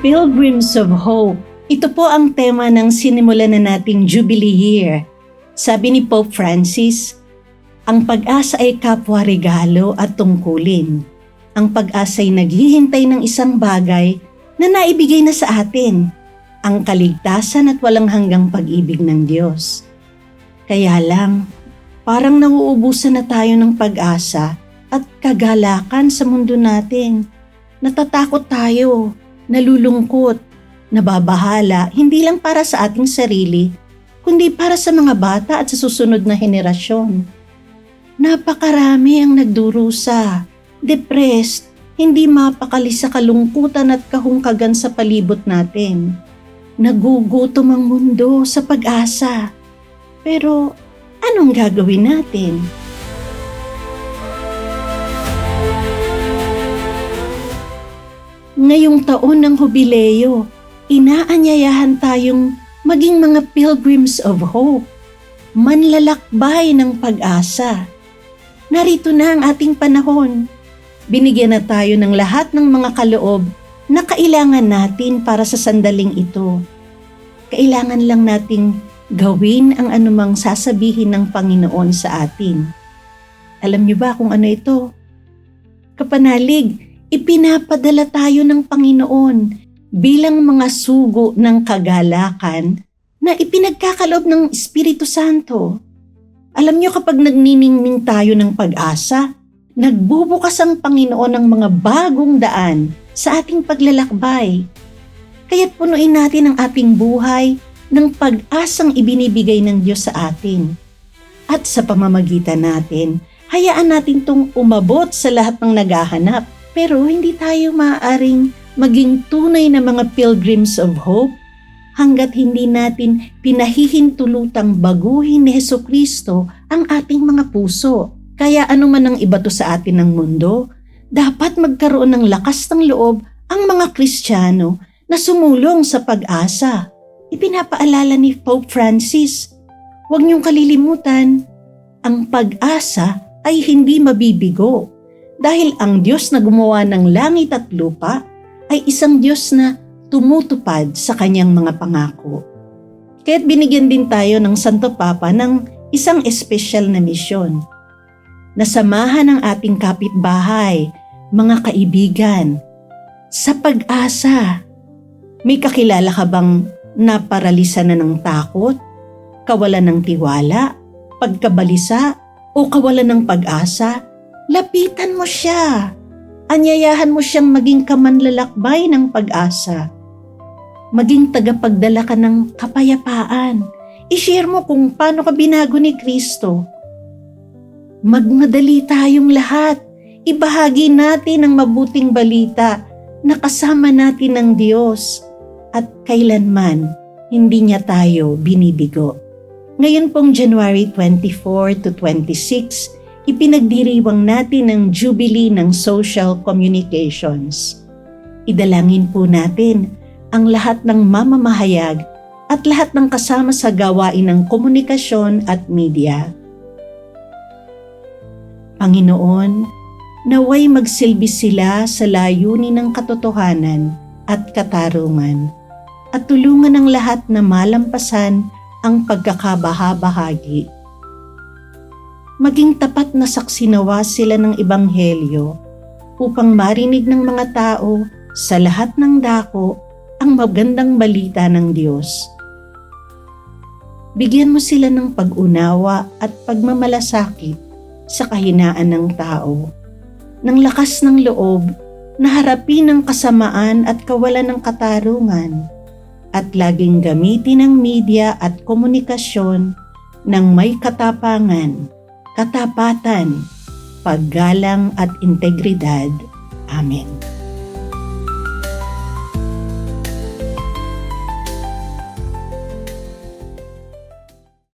Pilgrims of Hope. Ito po ang tema ng sinimulan na nating Jubilee Year. Sabi ni Pope Francis, ang pag-asa ay kapwa regalo at tungkulin. Ang pag-asa ay naghihintay ng isang bagay na naibigay na sa atin, ang kaligtasan at walang hanggang pag-ibig ng Diyos. Kaya lang, parang nauubusan na tayo ng pag-asa at kagalakan sa mundo natin. Natatakot tayo, nalulungkot, nababahala, hindi lang para sa ating sarili, kundi para sa mga bata at sa susunod na henerasyon. Napakarami ang nagdurusa, depressed, hindi mapakali sa kalungkutan at kahungkagan sa palibot natin. Nagugutom ang mundo sa pag-asa. Pero anong gagawin natin? Ngayong taon ng hubileo, inaanyayahan tayong maging mga pilgrims of hope, manlalakbay ng pag-asa. Narito na ang ating panahon. Binigyan na tayo ng lahat ng mga kaloob na kailangan natin para sa sandaling ito. Kailangan lang nating gawin ang anumang sasabihin ng Panginoon sa atin. Alam niyo ba kung ano ito? Kapanalig, ipinapadala tayo ng Panginoon bilang mga sugo ng kagalakan na ipinagkakaloob ng Espiritu Santo. Alam niyo kapag nagniningning tayo ng pag-asa, nagbubukas ang Panginoon ng mga bagong daan sa ating paglalakbay. Kaya't punuin natin ang ating buhay ng pag-asang ibinibigay ng Diyos sa atin. At sa pamamagitan natin, hayaan natin tong umabot sa lahat ng naghahanap. Pero hindi tayo maaaring maging tunay na mga pilgrims of hope hanggat hindi natin pinahihintulutang baguhin ni Heso Kristo ang ating mga puso. Kaya ano man ang ibato sa atin ng mundo, dapat magkaroon ng lakas ng loob ang mga Kristiyano na sumulong sa pag-asa. Ipinapaalala ni Pope Francis, huwag niyong kalilimutan, ang pag-asa ay hindi mabibigo dahil ang Diyos na gumawa ng langit at lupa ay isang Diyos na tumutupad sa kanyang mga pangako. Kaya't binigyan din tayo ng Santo Papa ng isang espesyal na misyon. Nasamahan ang ating kapitbahay, mga kaibigan, sa pag-asa. May kakilala ka bang naparalisa na ng takot, kawalan ng tiwala, pagkabalisa, o kawalan ng pag-asa? Lapitan mo siya. Anyayahan mo siyang maging kamanlalakbay ng pag-asa. Maging tagapagdala ka ng kapayapaan. I-share mo kung paano ka binago ni Kristo. Magmadali tayong lahat. Ibahagi natin ang mabuting balita na kasama natin ng Diyos at kailanman hindi niya tayo binibigo. Ngayon pong January 24 to 26, ipinagdiriwang natin ang Jubilee ng Social Communications. Idalangin po natin ang lahat ng mamamahayag at lahat ng kasama sa gawain ng komunikasyon at media. Panginoon, naway magsilbi sila sa layunin ng katotohanan at katarungan at tulungan ng lahat na malampasan ang pagkakabaha-bahagi. Maging tapat na saksinawa sila ng Ebanghelyo upang marinig ng mga tao sa lahat ng dako ang magandang balita ng Diyos. Bigyan mo sila ng pag-unawa at pagmamalasakit sa kahinaan ng tao, ng lakas ng loob na harapin ang kasamaan at kawalan ng katarungan. At laging gamitin ang media at komunikasyon ng may katapangan, katapatan, paggalang at integridad. Amen.